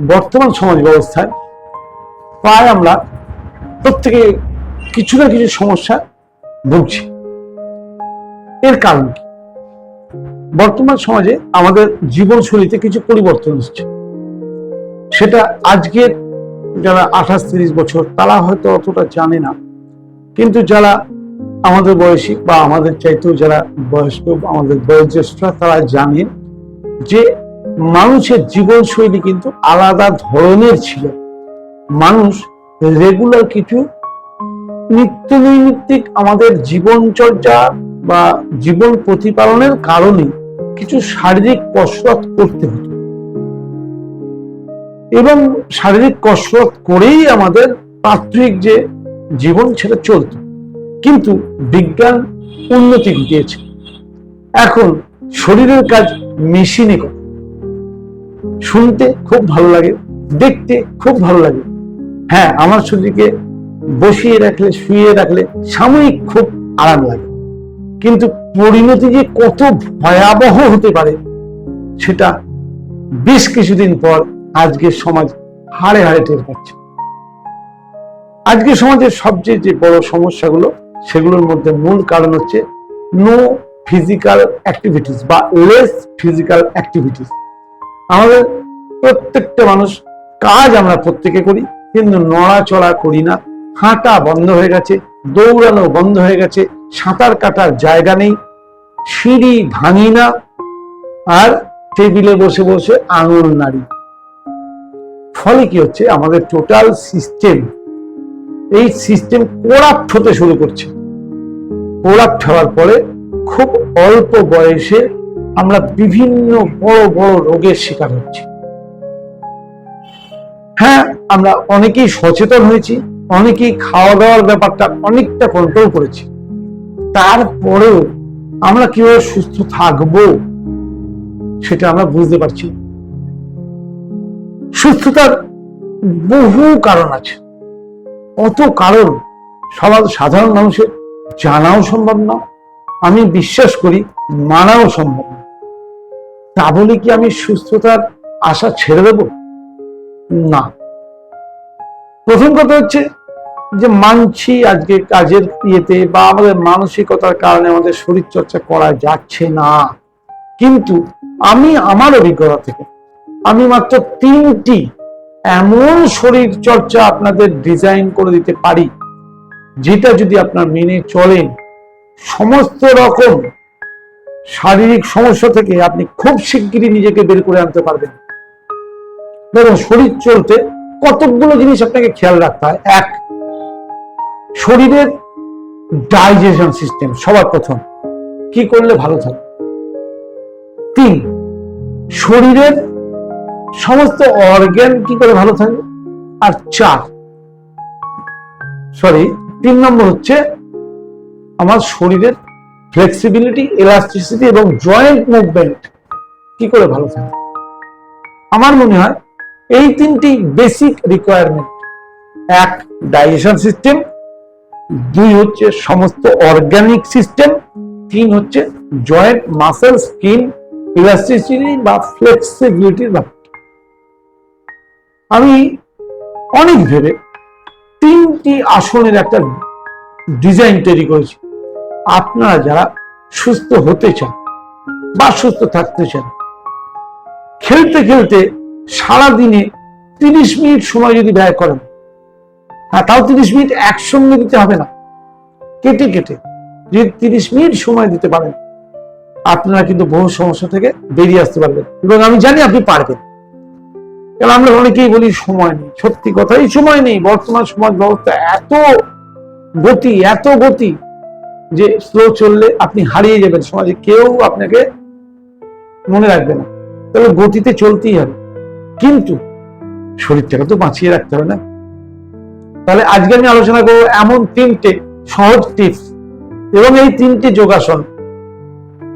বর্তমান সমাজ ব্যবস্থায় প্রায় আমরা প্রত্যেকে কিছু না কিছু সমস্যা ভুগছি। এর কারণ কি? বর্তমান সমাজে আমাদের জীবনশৈলীতে কিছু পরিবর্তন হচ্ছে সেটা আজকের যারা আঠাশ তিরিশ বছর, তারা হয়তো অতটা জানে না। কিন্তু যারা আমাদের বয়সী বা আমাদের চাইতেও যারা বয়স্ক আমাদের বয়োজ্যেষ্ঠরা, তারা জানেন যে মানুষের জীবনশৈলী কিন্তু আলাদা ধরনের ছিল। মানুষ রেগুলার কিছু নিত্য নৈমিত্তিক আমাদের জীবনচর্যা বা জীবন প্রতিপালনের কারণে কিছু শারীরিক কসরত করতে হতো। এবং শারীরিক কসরত করেই আমাদের পাত্রিক যে জীবন সেটা চলত। কিন্তু বিজ্ঞান উন্নতি ঘটিয়েছে। এখন শরীরের কাজ মেশিনে করে। শুনতে খুব ভালো লাগে, দেখতে খুব ভালো লাগে। হ্যাঁ আমার শরীরকে বসিয়ে রাখলে, শুয়ে রাখলে সাময়িক খুব আরাম লাগে। কিন্তু পরিণতি যে কত ভয়াবহ হতে পারে, সেটা বেশ কিছুদিন পর আজকের সমাজ হাড়ে হাড়ে টের পাচ্ছে। আজকের সমাজের সবচেয়ে যে বড় সমস্যাগুলো, সেগুলোর মধ্যে মূল কারণ হচ্ছে নো ফিজিক্যাল অ্যাক্টিভিটিস বা লেস ফিজিক্যাল অ্যাক্টিভিটিস আমাদের প্রত্যেকটা মানুষ কাজ আমরা প্রত্যেকে করি, কিন্তু নড়াচড়া করি না। হাঁটা বন্ধ হয়ে গেছে, দৌড়ানো বন্ধ হয়ে গেছে, সাঁতার কাটার জায়গা নেই, সিঁড়ি ভাঙি না, আর টেবিলে বসে বসে আঙুল নাড়ি। ফলে কি হচ্ছে? আমাদের টোটাল সিস্টেম এই সিস্টেম কোরাপ্ট হতে শুরু করছে। কোরাপ্ট হওয়ার পরে খুব অল্প বয়সে আমরা বিভিন্ন বড় বড় রোগের শিকার হচ্ছি। হ্যাঁ আমরা অনেকেই সচেতন হয়েছি, অনেকেই খাওয়া দাওয়ার ব্যাপারটা অনেকটা কন্ট্রোল করেছি। তারপরেও আমরা কীভাবে সুস্থ থাকব সেটা আমরা বুঝতে পারছি সুস্থতার বহু কারণ আছে। অত কারণ সবার সাধারণ মানুষের জানাও সম্ভব না। আমি বিশ্বাস করি মানাও সম্ভব না। তা বলে কি আমি সুস্থতার আশা ছেড়ে দেব? না। প্রথম কথা হচ্ছে যে মানছি আজকে কাজের ইয়েতে বা আমাদের মানসিকতার কারণে আমাদের শরীর চর্চা করা যাচ্ছে না। কিন্তু আমি আমার অভিজ্ঞতা থেকে আমি মাত্র তিনটি এমন শরীর চর্চা আপনাদের ডিজাইন করে দিতে পারি, যেটা যদি আপনার মেনে চলেন, সমস্ত রকম শারীরিক সমস্যা থেকে আপনি খুব শিগগিরই নিজেকে বের করে আনতে পারবেন। দেখুন শরীর চলতে কতগুলো জিনিস আপনাকে খেয়াল রাখতে হয়? এক, শরীরের ডাইজেশন সিস্টেম সবার প্রথম। কি করলে ভালো থাকে? তিন, শরীরের সমস্ত অর্গ্যান কি করে ভালো থাকবে আর চার সরি তিন নম্বর হচ্ছে আমার শরীরের ফ্লেক্সিবিলিটি এলাস্টিসিটি এবং জয়েন্ট মুভমেন্ট কি করে ভালো থাকে? আমার মনে হয় এই তিনটি বেসিক রিকোয়ারমেন্ট এক ডাইজেশন সিস্টেম দুই হচ্ছে সমস্ত অর্গানিক সিস্টেম তিন হচ্ছে জয়েন্ট মাসেল স্কিন ইলাস্টিসিটি বা ফ্লেক্সিবিলিটির ব্যাপার। আমি অনেক ভেবে তিনটি আসনের একটা ডিজাইন তৈরি করেছি। আপনারা যারা সুস্থ হতে চান বা সুস্থ থাকতে চান, খেলতে খেলতে সারা দিনে তিরিশ মিনিট সময় যদি ব্যয় করেন হ্যাঁ তাও তিরিশ মিনিট একসঙ্গে দিতে হবে না। কেটে কেটে যদি তিরিশ মিনিট সময় দিতে পারেন, আপনারা কিন্তু বহু সমস্যা থেকে বেরিয়ে আসতে পারবেন। এবং আমি জানি আপনি পারবেন। কারণ আমরা অনেকেই বলি সময় নেই। সত্যি কথাই সময় নেই। বর্তমান সমাজ ব্যবস্থা এত গতি এত গতি। যে স্লো চললে আপনি হারিয়ে যাবেন সমাজে। কেউ আপনাকে মনে রাখবে না। তবে গতিতে চলতেই হবে। কিন্তু শরীরটাকে তো বাঁচিয়ে রাখতে হবে না। তাহলে আজকে আমি আলোচনা করব এমন তিনটে সহজ টিপস এবং এই তিনটে যোগাসন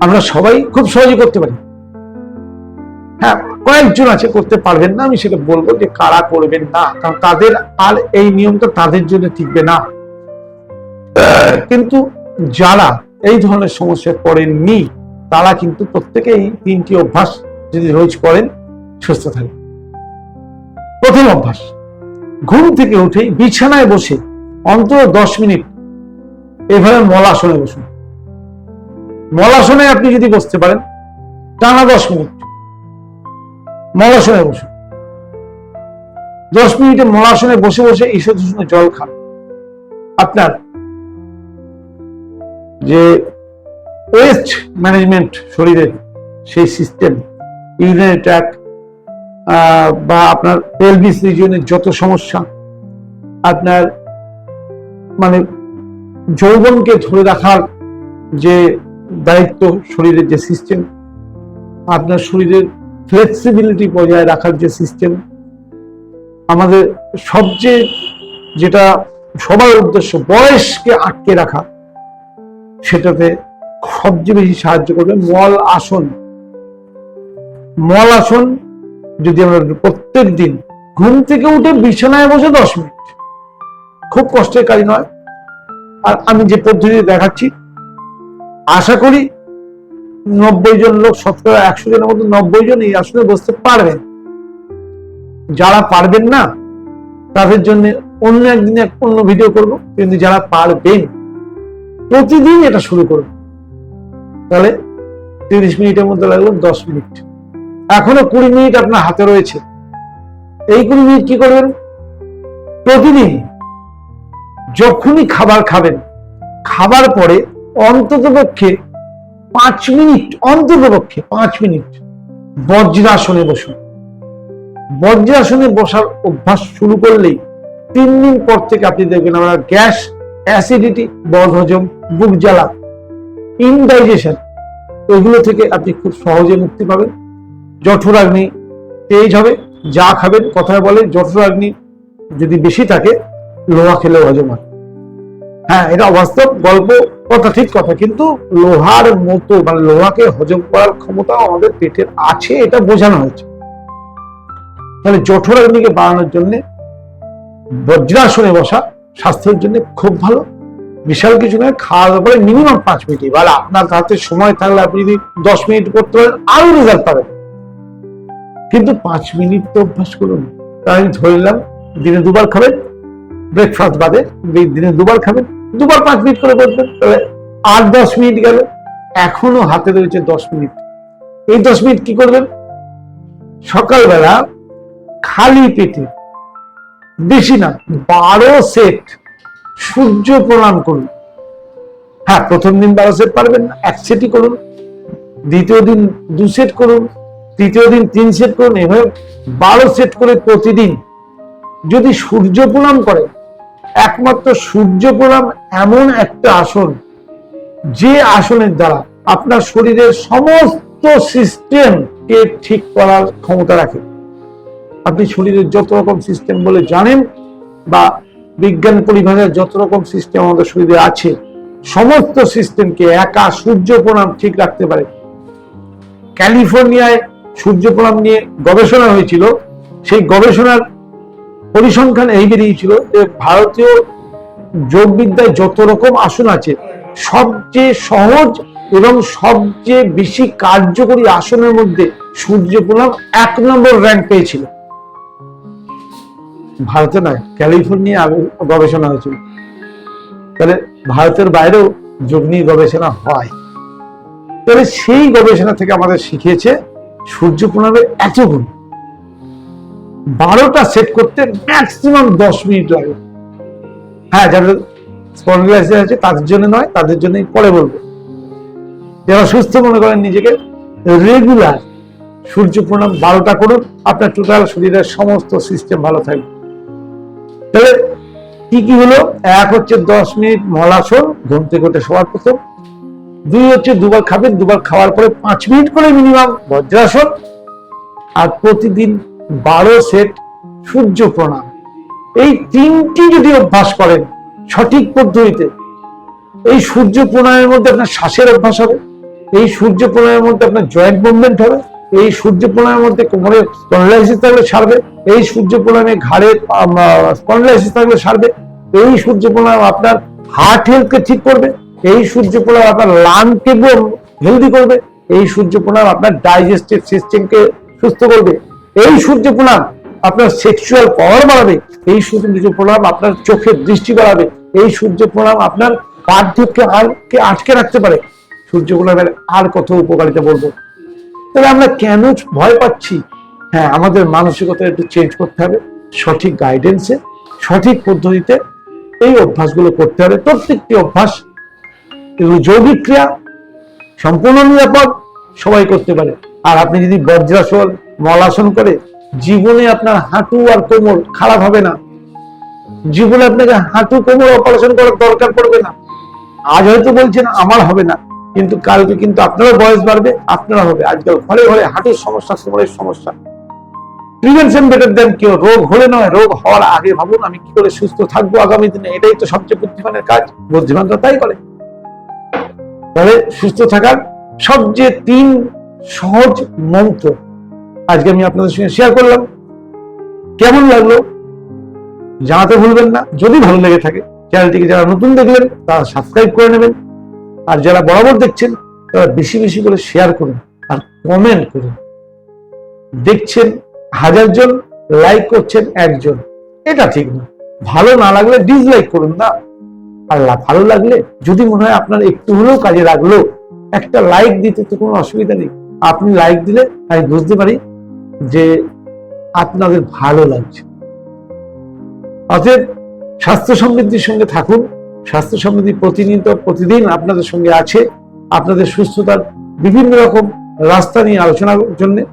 আমরা সবাই খুব সহজে করতে পারি। হ্যাঁ কয়েকজন আছে, করতে পারবেন না। আমি সেটা বলব যে কারা করবেন না? কারণ তাদের আর এই নিয়মটা তাদের জন্য টিকবে না। কিন্তু যারা এই ধরনের সমস্যায় পড়েননি, তারা কিন্তু প্রত্যেকে এই তিনটি অভ্যাস যদি রোজ করেন, সুস্থ থাকে প্রথম অভ্যাস, ঘুম থেকে উঠেই বিছানায় বসে অন্তত দশ মিনিট এভাবে মলাসনে বসুন। মলাসনে আপনি যদি বসতে পারেন, টানা দশ মিনিট মলাসনে বসুন। দশ মিনিটে মলাসনে বসে বসে ঈশ্বর জল খান। আপনার যে ওয়েস্ট ম্যানেজমেন্ট শরীরের সেই সিস্টেম ইউরিনারি ট্র্যাক বা আপনার পেলভিস রিজিয়নের যত সমস্যা, আপনার মানে যৌবনকে ধরে রাখার যে দায়িত্ব শরীরের যে সিস্টেম আপনার শরীরের ফ্লেক্সিবিলিটি বজায় রাখার যে সিস্টেম আমাদের সবচেয়ে যেটা সবার উদ্দেশ্য বয়সকে আটকে রাখা সেটাতে সবচেয়ে বেশি সাহায্য করবে মল আসন। মল আসন যদি আমরা প্রত্যেক দিন ঘুম থেকে উঠে বিছানায় বসে দশ মিনিট, খুব কষ্টের কাজ নয়। আর আমি যে পদ্ধতি দেখাচ্ছি, আশা করি নব্বই জন লোক শতকরা একশো জনের মধ্যে নব্বই জন এই আসনে বসতে পারবেন। যারা পারবেন না, তাদের জন্য অন্য একদিন এক অন্য ভিডিও করব। কিন্তু যারা পারবেন প্রতিদিন এটা শুরু করব তাহলে তিরিশ মিনিটের মধ্যে লাগল, দশ মিনিট। এখনও কুড়ি মিনিট আপনার হাতে রয়েছে। এই কুড়ি মিনিট কি করবেন? প্রতিদিন যখনই খাবার খাবেন, খাবার পরে অন্তত পক্ষে পাঁচ মিনিট অন্তত পক্ষে পাঁচ মিনিট বজ্রাসনে বসুন। বজ্রাসনে বসার অভ্যাস শুরু করলেই তিন দিন পর থেকে আপনি দেখবেন আমরা গ্যাস অ্যাসিডিটি বদহজম বুক জ্বালা ইনডাইজেশন এগুলো থেকে আপনি খুব সহজে মুক্তি পাবেন। জঠরাগ্নি তেজ হবে, যা খাবেন, কথায় বলে জঠরাগ্নি যদি বেশি থাকে, লোহা খেলে হজম হয়। হ্যাঁ এটা অবাস্তব গল্প, কথা ঠিক কথা, কিন্তু লোহার মতো মানে লোহাকে হজম করার ক্ষমতা আমাদের পেটের আছে, এটা বোঝানো হয়েছে। তাহলে জঠরাগ্নিকে বাড়ানোর জন্য বজ্রাসনে বসা স্বাস্থ্যের জন্য খুব ভালো। বিশাল কিছু নয় খাওয়ার পরে মিনিমাম পাঁচ মিনিট এবার আপনার হাতে সময় থাকলে আপনি যদি দশ মিনিট করতে পারেন, আরও রেজাল্ট পাবেন। কিন্তু পাঁচ মিনিট তো অভ্যাস করুন। তাই আমি ধরে নিলাম, দিনে দুবার খাবেন ব্রেকফাস্ট বাদে দিনে দুবার খাবেন, দুবার পাঁচ মিনিট করে করবেন, তাহলে আট দশ মিনিট গেল। এখনও হাতে রয়েছে দশ মিনিট এই দশ মিনিট কি করবেন? সকালবেলা খালি পেটে বেশি না, বারো সেট সূর্য প্রণাম করুন। হ্যাঁ প্রথম দিন বারো সেট পারবেন না, এক সেটই করুন। দ্বিতীয় দিন দু সেট করুন, তৃতীয় দিন তিন সেট করুন, এভাবে বারো সেট করে প্রতিদিন যদি সূর্য প্রণাম করে, একমাত্র সূর্য প্রণাম এমন একটা আসন, যে আসনের দ্বারা আপনার শরীরের সমস্ত সিস্টেমকে ঠিক করার ক্ষমতা রাখে। আপনি শরীরের যত রকম সিস্টেম বলে জানেন বা বিজ্ঞান পরিভাষায় যত রকম সিস্টেম আমাদের শরীরে আছে, সমস্ত সিস্টেমকে একা সূর্য প্রণাম ঠিক রাখতে পারে। ক্যালিফোর্নিয়ায় সূর্য প্রণাম নিয়ে গবেষণা হয়েছিল। সেই গবেষণার পরিসংখ্যান এই বেরিয়েছিল যে ভারতীয় যোগবিদ্যায় যত রকম আসন আছে, সবচেয়ে সহজ এবং সবচেয়ে বেশি কার্যকরী আসনের মধ্যে সূর্য প্রণাম এক নম্বর র্যাঙ্ক পেয়েছিল। ভারতে নয় ক্যালিফোর্নিয়া গবেষণা হয়েছিল। তাহলে ভারতের বাইরেও যোগ নিয়ে গবেষণা হয়। তাহলে সেই গবেষণা থেকে আমাদের শিখিয়েছে সূর্য প্রণামের এত গুণ। বারোটা সেট করতে ম্যাক্সিমাম দশ মিনিট লাগে। হ্যাঁ যাদের স্পন্ডিলাইসিস আছে, তাদের জন্য নয়, তাদের জন্য পরে বলব। যারা সুস্থ মনে করেন নিজেকে রেগুলার সূর্য প্রণাম বারোটা করুন, আপনার টোটাল শরীরের সমস্ত সিস্টেম ভালো থাকবে। তাহলে কি কি হলো? এক হচ্ছে দশ মিনিট মলাসন ঘুম থেকে উঠে সবার প্রথম। দুই হচ্ছে দুবার খাবেন দুবার খাওয়ার পরে পাঁচ মিনিট করে মিনিমাম বজ্রাসন। আর প্রতিদিন বারো সেট সূর্য প্রণাম। এই তিনটি যদি অভ্যাস করেন সঠিক পদ্ধতিতে, এই সূর্য প্রণামের মধ্যে আপনার শ্বাসের অভ্যাস হবে, এই সূর্য প্রণামের মধ্যে আপনার জয়েন্ট মুভমেন্ট হবে এই সূর্য প্রণামের মধ্যে কোমরের স্পন্ডলাইসিস থাকলে সারবে, এই সূর্য প্রণামে ঘাড়ে স্পন্ডলাইসিস থাকলে সারবে, এই সূর্য প্রণাম আপনার হার্ট হেলথকে ঠিক করবে, এই সূর্য প্রণাম আপনার লাংকে হেলদি করবে, এই সূর্য প্রণাম আপনার ডাইজেস্টিভ সিস্টেমকে সুস্থ করবে, এই সূর্য প্রণাম আপনার সেক্সুয়াল পাওয়ার বাড়াবে, এই সূর্য প্রণাম আপনার চোখের দৃষ্টি বাড়াবে, এই সূর্য প্রণাম আপনার বার্ধক্যে আরকে আটকে রাখতে পারে। সূর্য প্রণামের আর কত উপকারিতা বলব? তবে আমরা কেন ভয় পাচ্ছি? হ্যাঁ আমাদের মানসিকতা একটু চেঞ্জ করতে হবে, সঠিক গাইডেন্সে সঠিক পদ্ধতিতে এই অভ্যাসগুলো করতে হবে। প্রত্যেকটি অভ্যাস এগুলো যৌগিক ক্রিয়া, সম্পূর্ণ নিরাপদ, সবাই করতে পারে। আর আপনি যদি বজ্রাসন, মলাসন করে, জীবনে আপনার হাঁটু আর কোমর খারাপ হবে না। জীবনে আপনাকে হাঁটু, কোমর অপারেশন করার দরকার পড়বে না। আজ হয়তো বলছেন, আমার হবে না। কিন্তু কালকে কিন্তু আপনারও বয়স বাড়বে, আপনারা হবে। আজকাল ঘরে ঘরে হাঁটুর সমস্যা কোমরের সমস্যা। প্রিভেনশন বেটার দেন কেউ রোগ হলে নয়, রোগ হওয়ার আগে ভাবুন আমি কি করে সুস্থ থাকব আগামী দিনে। এটাই তো সবচেয়ে বুদ্ধিমানের কাজ। বুদ্ধিমানরা তাই করে। তাহলে সুস্থ থাকার সবচেয়ে তিন সহজ মন্ত্র আজকে আমি আপনাদের সঙ্গে শেয়ার করলাম। কেমন লাগল? জানাতে ভুলবেন না। যদি ভালো লেগে থাকে চ্যানেলটিকে যারা নতুন দেখলেন, তারা সাবস্ক্রাইব করে নেবেন। আর যারা বরাবর দেখছেন, তারা বেশি বেশি করে শেয়ার করুন আর কমেন্ট করুন। দেখছেন হাজার জন লাইক করছেন একজন। এটা ঠিক না। ভালো না লাগলে ডিসলাইক করুন না। আল্লাহ ভালো লাগলে যদি মনে হয় আপনার একটু হলেও কাজে লাগল, একটা লাইক দিতে তো কোনো অসুবিধা নেই। আপনি লাইক দিলে আমি বুঝতে পারি যে আপনাদের ভালো লাগছে। অতএব স্বাস্থ্য সমৃদ্ধির সঙ্গে থাকুন। স্বাস্থ্য সমিতি প্রতিনিয়ত প্রতিদিন আপনাদের সঙ্গে আছে। আপনাদের সুস্থতার বিভিন্ন রকম রাস্তা নিয়ে আলোচনার জন্য।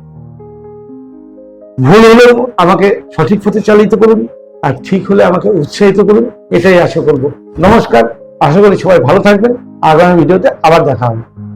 ভুল হলেও আমাকে সঠিক পথে চালিত করুন আর ঠিক হলে আমাকে উৎসাহিত করুন, এটাই আশা করব। নমস্কার, আশা করি সবাই ভালো থাকবেন। আগামী ভিডিওতে আবার দেখা হবে।